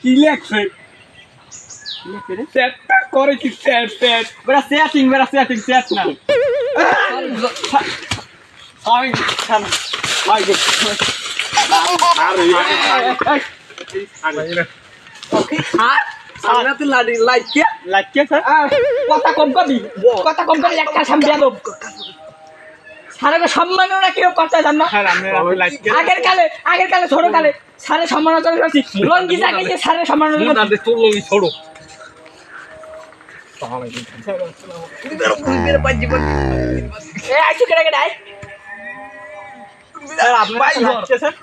কি লেখছে? করে কি সেট সেট বেড়া না। খান লাইক কথা কম কবি কথা কম কবি একটা সামনে না কেউ কথা জান না। আগের কালে আগের কালে ছোট কালে করছি লঙ্গি জাগে সারে সম্মান করছি তোর লই ছোড়ো। এ আইছো কেডা কেডা স্যার আপনি লাইক কে স্যার?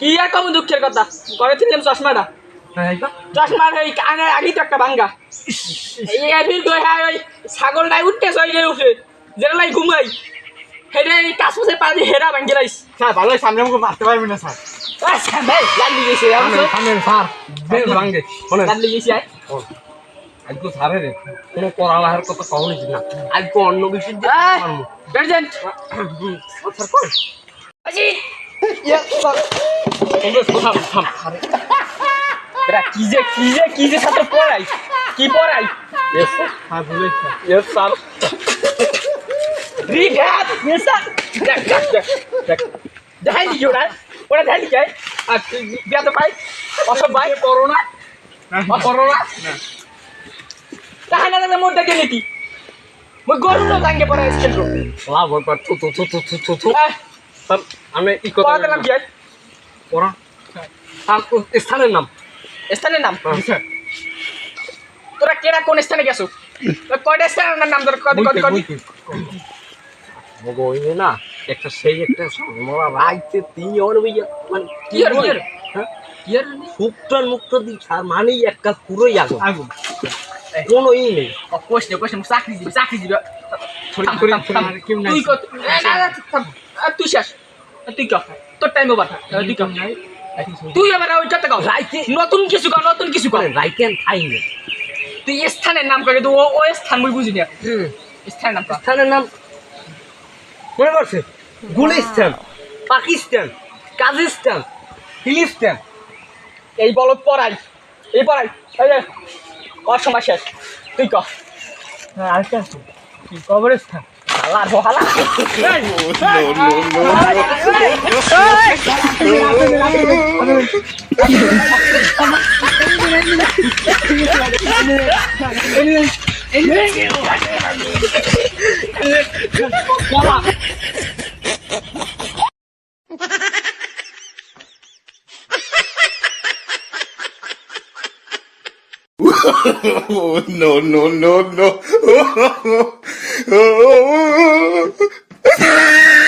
কি আর কম দুঃখের কথা? করে তিনজন চশমাটা। চশমা ওই কানে আগেই তো একটা ভাঙ্গা। হ্যাঁ ওই ছাগল নাই উঠতে সইলে উঠে। যেটা লাই ঘুমাই। হেডে এই কাসুসে পানি হেরা ভাঙ্গে লাইস। স্যার ভালো সামনে আমাকে মারতে পারবেন না স্যার। ভাই লাগি গেছে আমি সামনে স্যার বেশ ভাঙ্গে। শোনেন লাগি গেছে আই আজকে স্যারে রে কোনো পড়ালেখার কথা কখনই না আজকে অন্য দিয়ে মারবো স্যার কই? আজি কি যে কি যে কি যে সাথে পড়াই কি পড়াই ইয়েস স্যার। ভুলে ইয়েস স্যার। রিড হ্যাপ দেখ দেখ দেখ দেখ দেখাই দিছি ওরা ওরা দেখাই দিছে আর বিয়া তো পাই অসব ভাই করোনা করোনা তাহানা না। দেখে নাকি মই গরু না জাঙ্গে পড়া স্কেল রো লাভ হয় পার থু থু থু থু থু থু থু। আমি ই কথা পড়াতে কি পড়া। স্থানের নাম। স্থানের নাম? তোরা কেরা কোন স্থানে গেছো? কয়টা স্থানের নাম ধর কদি কদি মগো হইবে না একটা সেই একটা মোরা রাইতে তিন অন বইয়া মানে কি আর কি হ্যাঁ কি আর মুক্তার মুক্ত দি ছাড় মানেই একটা পুরোই আগুন। আগুন। কোনো ই নেই। কোশ্চেন কোশ্চেন চাকরি দিবি চাকরি দিবি। তুই কত তুই শেষ। তুই কর। তোর টাইম ওভার তুই কর। তুই এবার ওই কথা কর। নতুন কিছু কর নতুন কিছু কর। রাইকেন খাই তুই স্থানের নাম করে তুই ও- স্থান বুঝি না। স্থানের নাম স্থানের নাম মনে পড়ছে গুলিস্তান পাকিস্তান কাজিস্তান ফিলিস্তান। এই বলত পড়াই এই পড়াই এই কর সময় শেষ। তুই কর আরেকটা আছে। কবরস্থান? হালা Oh, no, no, no, no.